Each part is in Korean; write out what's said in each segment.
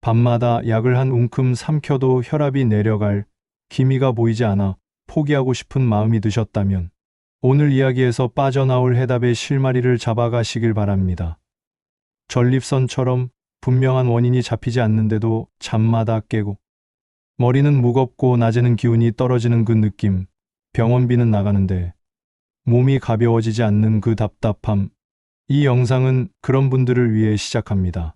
밤마다 약을 한 웅큼 삼켜도 혈압이 내려갈 기미가 보이지 않아 포기하고 싶은 마음이 드셨다면 오늘 이야기에서 빠져나올 해답의 실마리를 잡아가시길 바랍니다. 전립선처럼 분명한 원인이 잡히지 않는데도 잠마다 깨고 머리는 무겁고 낮에는 기운이 떨어지는 그 느낌, 병원비는 나가는데 몸이 가벼워지지 않는 그 답답함. 이 영상은 그런 분들을 위해 시작합니다.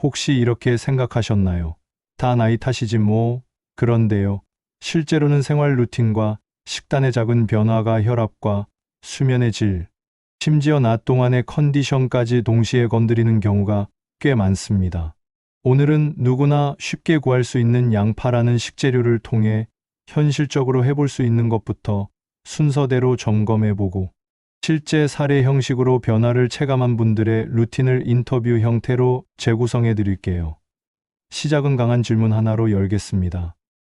혹시 이렇게 생각하셨나요? 다 나이 탓이지 뭐. 그런데요. 실제로는 생활 루틴과 식단의 작은 변화가 혈압과 수면의 질, 심지어 낮 동안의 컨디션까지 동시에 건드리는 경우가 꽤 많습니다. 오늘은 누구나 쉽게 구할 수 있는 양파라는 식재료를 통해 현실적으로 해볼 수 있는 것부터 순서대로 점검해보고 실제 사례 형식으로 변화를 체감한 분들의 루틴을 인터뷰 형태로 재구성해 드릴게요. 시작은 강한 질문 하나로 열겠습니다.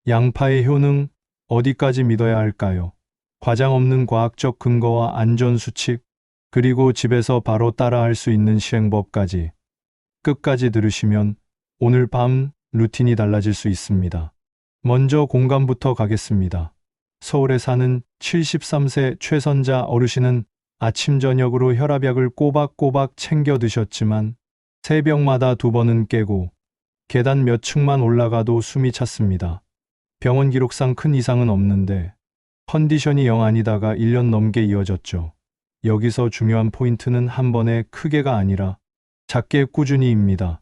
양파의 효능 어디까지 믿어야 할까요? 과장 없는 과학적 근거와 안전 수칙, 그리고 집에서 바로 따라할 수 있는 시행법까지 끝까지 들으시면 오늘 밤 루틴이 달라질 수 있습니다. 먼저 공감부터 가겠습니다. 서울에 사는 73세 최선자 어르신은 아침 저녁으로 혈압약을 꼬박꼬박 챙겨 드셨지만 새벽마다 두 번은 깨고 계단 몇 층만 올라가도 숨이 찼습니다. 병원 기록상 큰 이상은 없는데 컨디션이 영 아니다가 1년 넘게 이어졌죠. 여기서 중요한 포인트는 한 번에 크게가 아니라 작게 꾸준히입니다.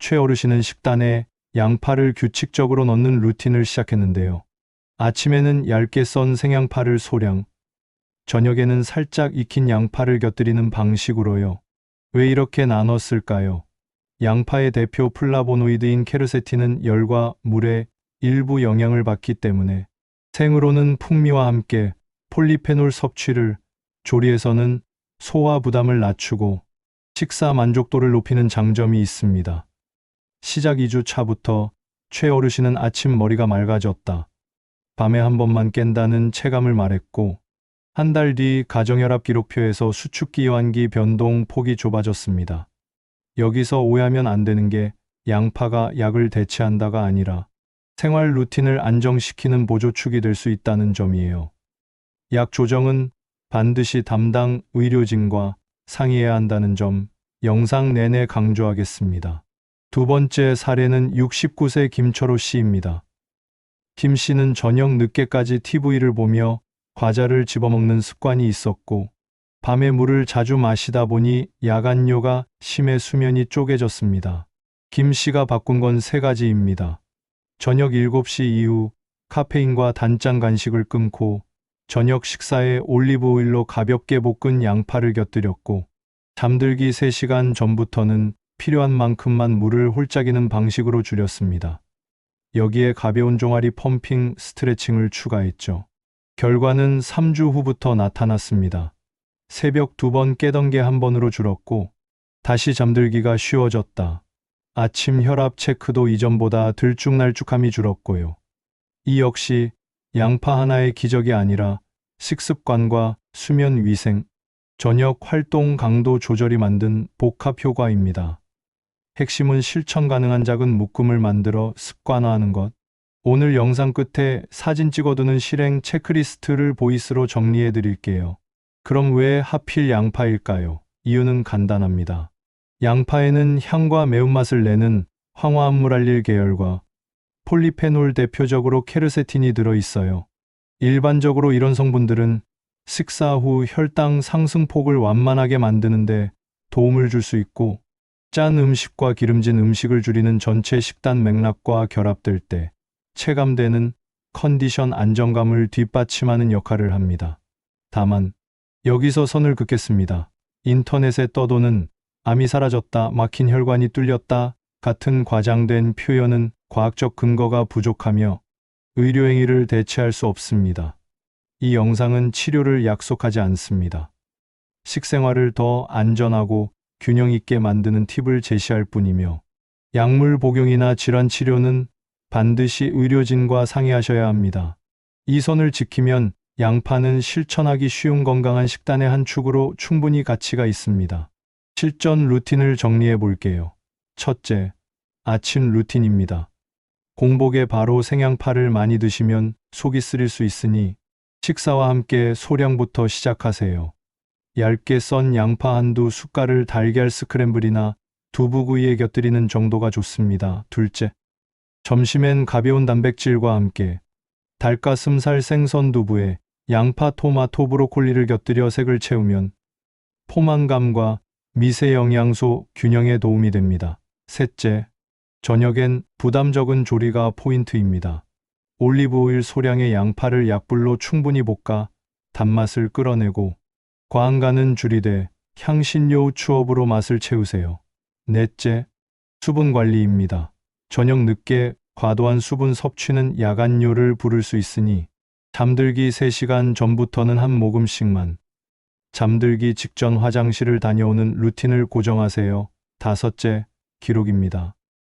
최 어르신은 식단에 양파를 규칙적으로 넣는 루틴을 시작했는데요. 아침에는 얇게 썬 생양파를 소량, 저녁에는 살짝 익힌 양파를 곁들이는 방식으로요. 왜 이렇게 나눴을까요? 양파의 대표 플라보노이드인 케르세틴은 열과 물에 일부 영향을 받기 때문에 생으로는 풍미와 함께 폴리페놀 섭취를 조리에서는 소화 부담을 낮추고 식사 만족도를 높이는 장점이 있습니다. 시작 2주 차부터 최 어르신은 아침 머리가 맑아졌다. 밤에 한 번만 깬다는 체감을 말했고 한 달 뒤 가정혈압 기록표에서 수축기 환기 변동 폭이 좁아졌습니다. 여기서 오해하면 안 되는 게 양파가 약을 대체한다가 아니라 생활 루틴을 안정시키는 보조축이 될 수 있다는 점이에요. 약 조정은 반드시 담당 의료진과 상의해야 한다는 점 영상 내내 강조하겠습니다. 두 번째 사례는 69세 김철호 씨입니다. 김 씨는 저녁 늦게까지 TV를 보며 과자를 집어먹는 습관이 있었고 밤에 물을 자주 마시다 보니 야간뇨가 심해 수면이 쪼개졌습니다. 김 씨가 바꾼 건 세 가지입니다. 저녁 7시 이후 카페인과 단짠 간식을 끊고 저녁 식사에 올리브 오일로 가볍게 볶은 양파를 곁들였고 잠들기 3시간 전부터는 필요한 만큼만 물을 홀짝이는 방식으로 줄였습니다. 여기에 가벼운 종아리 펌핑 스트레칭을 추가했죠. 결과는 3주 후부터 나타났습니다. 새벽 두 번 깨던 게 한 번으로 줄었고 다시 잠들기가 쉬워졌다. 아침 혈압 체크도 이전보다 들쭉날쭉함이 줄었고요. 이 역시 양파 하나의 기적이 아니라 식습관과 수면 위생, 저녁 활동 강도 조절이 만든 복합 효과입니다. 핵심은 실천 가능한 작은 묶음을 만들어 습관화하는 것. 오늘 영상 끝에 사진 찍어두는 실행 체크리스트를 보이스로 정리해 드릴게요. 그럼 왜 하필 양파일까요? 이유는 간단합니다. 양파에는 향과 매운맛을 내는 황화암물알릴 계열과 폴리페놀 대표적으로 케르세틴이 들어 있어요. 일반적으로 이런 성분들은 식사 후 혈당 상승폭을 완만하게 만드는데 도움을 줄 수 있고 짠 음식과 기름진 음식을 줄이는 전체 식단 맥락과 결합될 때 체감되는 컨디션 안정감을 뒷받침하는 역할을 합니다. 다만 여기서 선을 긋겠습니다. 인터넷에 떠도는 암이 사라졌다, 막힌 혈관이 뚫렸다 같은 과장된 표현은 과학적 근거가 부족하며 의료행위를 대체할 수 없습니다. 이 영상은 치료를 약속하지 않습니다. 식생활을 더 안전하고 균형 있게 만드는 팁을 제시할 뿐이며 약물 복용이나 질환 치료는 반드시 의료진과 상의하셔야 합니다. 이 선을 지키면 양파는 실천하기 쉬운 건강한 식단의 한 축으로 충분히 가치가 있습니다. 실전 루틴을 정리해 볼게요. 첫째, 아침 루틴입니다. 공복에 바로 생양파를 많이 드시면 속이 쓰릴 수 있으니 식사와 함께 소량부터 시작하세요. 얇게 썬 양파 한두 숟갈을 달걀 스크램블이나 두부구이에 곁들이는 정도가 좋습니다. 둘째, 점심엔 가벼운 단백질과 함께 닭가슴살 생선 두부에 양파, 토마토, 브로콜리를 곁들여 색을 채우면 포만감과 미세 영양소 균형에 도움이 됩니다. 셋째, 저녁엔 부담 적은 조리가 포인트입니다. 올리브 오일 소량의 양파를 약불로 충분히 볶아 단맛을 끌어내고 과한간은 줄이되 향신료 추업으로 맛을 채우세요. 넷째, 수분 관리입니다. 저녁 늦게 과도한 수분 섭취는 야간뇨를 부를 수 있으니 잠들기 3시간 전부터는 한 모금씩만 잠들기 직전 화장실을 다녀오는 루틴을 고정하세요. 다섯째, 기록입니다.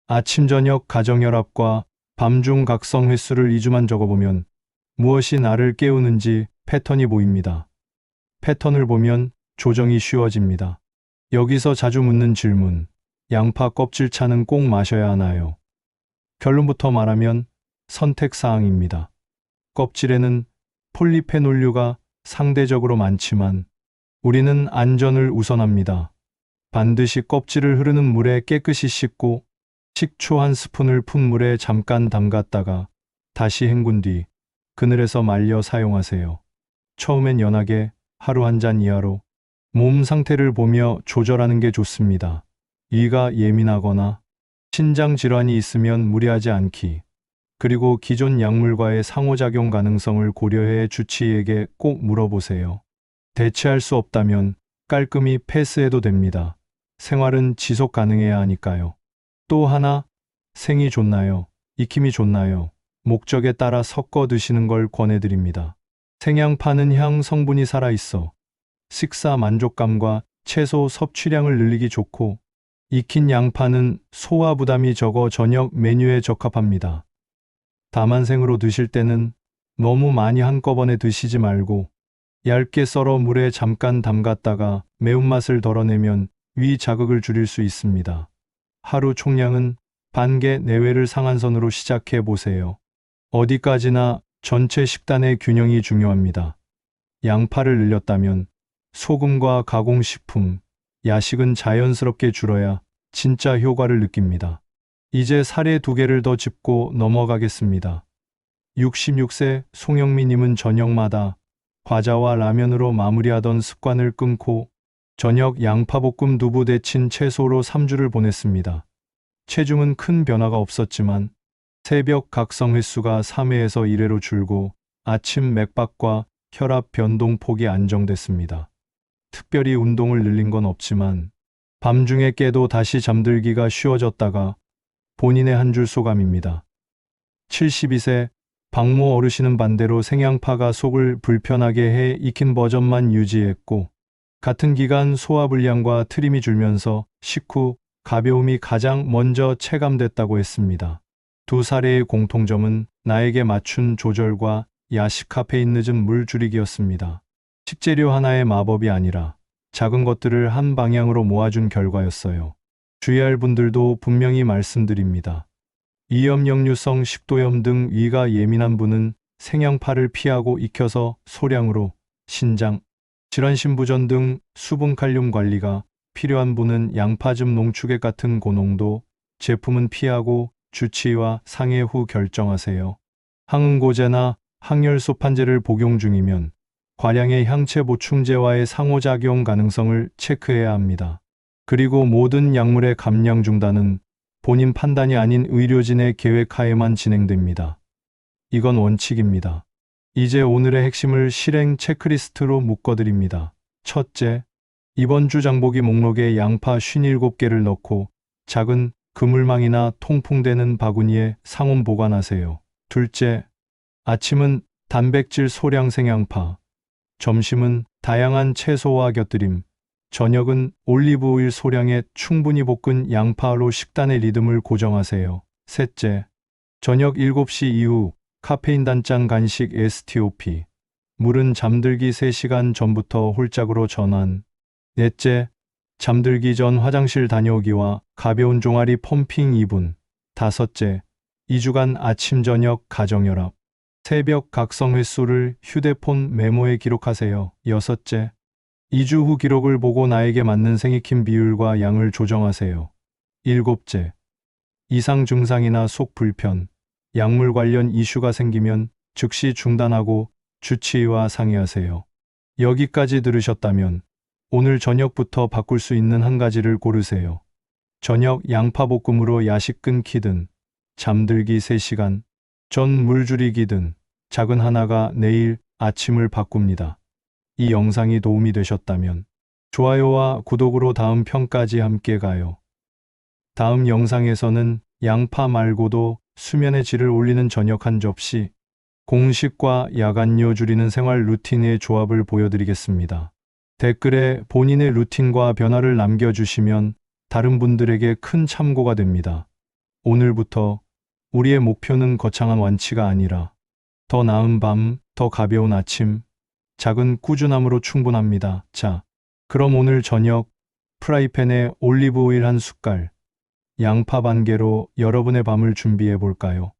아침 저녁 가정혈압과 밤중 각성 횟수를 2주만 적어보면 무엇이 나를 깨우는지 패턴이 보입니다. 패턴을 보면 조정이 쉬워집니다. 여기서 자주 묻는 질문. 양파 껍질 차는 꼭 마셔야 하나요? 결론부터 말하면 선택사항입니다. 껍질에는 폴리페놀류가 상대적으로 많지만 우리는 안전을 우선합니다. 반드시 껍질을 흐르는 물에 깨끗이 씻고 식초 한 스푼을 푼 물에 잠깐 담갔다가 다시 헹군 뒤 그늘에서 말려 사용하세요. 처음엔 연하게 하루 한 잔 이하로 몸 상태를 보며 조절하는 게 좋습니다. 이가 예민하거나 신장 질환이 있으면 무리하지 않기. 그리고 기존 약물과의 상호작용 가능성을 고려해 주치의에게 꼭 물어보세요. 대체할 수 없다면 깔끔히 패스해도 됩니다. 생활은 지속 가능해야 하니까요. 또 하나, 생이 좋나요? 익힘이 좋나요? 목적에 따라 섞어 드시는 걸 권해드립니다. 생양 파는 향 성분이 살아있어 식사 만족감과 채소 섭취량을 늘리기 좋고 익힌 양파는 소화 부담이 적어 저녁 메뉴에 적합합니다. 다만 생으로 드실 때는 너무 많이 한꺼번에 드시지 말고 얇게 썰어 물에 잠깐 담갔다가 매운맛을 덜어내면 위 자극을 줄일 수 있습니다. 하루 총량은 반 개 내외를 상한선으로 시작해 보세요. 어디까지나 전체 식단의 균형이 중요합니다. 양파를 늘렸다면 소금과 가공식품, 야식은 자연스럽게 줄어야 진짜 효과를 느낍니다. 이제 사례 두 개를 더 짚고 넘어가겠습니다. 66세 송영미님은 저녁마다 과자와 라면으로 마무리하던 습관을 끊고 저녁 양파볶음 두부 데친 채소로 3주를 보냈습니다. 체중은 큰 변화가 없었지만 새벽 각성 횟수가 3회에서 1회로 줄고 아침 맥박과 혈압 변동 폭이 안정됐습니다. 특별히 운동을 늘린 건 없지만 밤중에 깨도 다시 잠들기가 쉬워졌다가 본인의 한 줄 소감입니다. 72세 박모 어르신은 반대로 생양파가 속을 불편하게 해 익힌 버전만 유지했고 같은 기간 소화불량과 트림이 줄면서 식후 가벼움이 가장 먼저 체감됐다고 했습니다. 두 사례의 공통점은 나에게 맞춘 조절과 야식 카페인 늦은 물 줄이기였습니다. 식재료 하나의 마법이 아니라 작은 것들을 한 방향으로 모아준 결과였어요. 주의할 분들도 분명히 말씀드립니다. 이염역류성 식도염 등 위가 예민한 분은 생양파를 피하고 익혀서 소량으로 신장, 질환신부전 등 수분 칼륨 관리가 필요한 분은 양파즙 농축액 같은 고농도 제품은 피하고 주치의와 상해 후 결정하세요. 항응고제나 항열소판제를 복용 중이면 과량의 향체 보충제와의 상호작용 가능성을 체크해야 합니다. 그리고 모든 약물의 감량 중단은 본인 판단이 아닌 의료진의 계획하에만 진행됩니다. 이건 원칙입니다. 이제 오늘의 핵심을 실행 체크리스트로 묶어드립니다. 첫째, 이번 주 장보기 목록에 양파 57개를 넣고 작은 그물망이나 통풍되는 바구니에 상온 보관하세요. 둘째, 아침은 단백질 소량 생양파, 점심은 다양한 채소와 곁들임, 저녁은 올리브 오일 소량에 충분히 볶은 양파로 식단의 리듬을 고정하세요. 셋째, 저녁 7시 이후 카페인 단짠 간식 STOP, 물은 잠들기 3시간 전부터 홀짝으로 전환. 넷째, 잠들기 전 화장실 다녀오기와 가벼운 종아리 펌핑 2분. 다섯째, 2주간 아침 저녁 가정혈압. 새벽 각성 횟수를 휴대폰 메모에 기록하세요. 여섯째, 2주 후 기록을 보고 나에게 맞는 생익힘 비율과 양을 조정하세요. 일곱째, 이상 증상이나 속 불편, 약물 관련 이슈가 생기면 즉시 중단하고 주치의와 상의하세요. 여기까지 들으셨다면 오늘 저녁부터 바꿀 수 있는 한 가지를 고르세요. 저녁 양파볶음으로 야식 끊기든 잠들기 3시간 전 물 줄이기든 작은 하나가 내일 아침을 바꿉니다. 이 영상이 도움이 되셨다면 좋아요와 구독으로 다음 편까지 함께 가요. 다음 영상에서는 양파 말고도 수면의 질을 올리는 저녁 한 접시, 공식과 야간료 줄이는 생활 루틴의 조합을 보여드리겠습니다. 댓글에 본인의 루틴과 변화를 남겨주시면 다른 분들에게 큰 참고가 됩니다. 오늘부터 우리의 목표는 거창한 완치가 아니라 더 나은 밤, 더 가벼운 아침, 작은 꾸준함으로 충분합니다. 자, 그럼 오늘 저녁 프라이팬에 올리브 오일 한 숟갈, 양파 반 개로 여러분의 밤을 준비해 볼까요?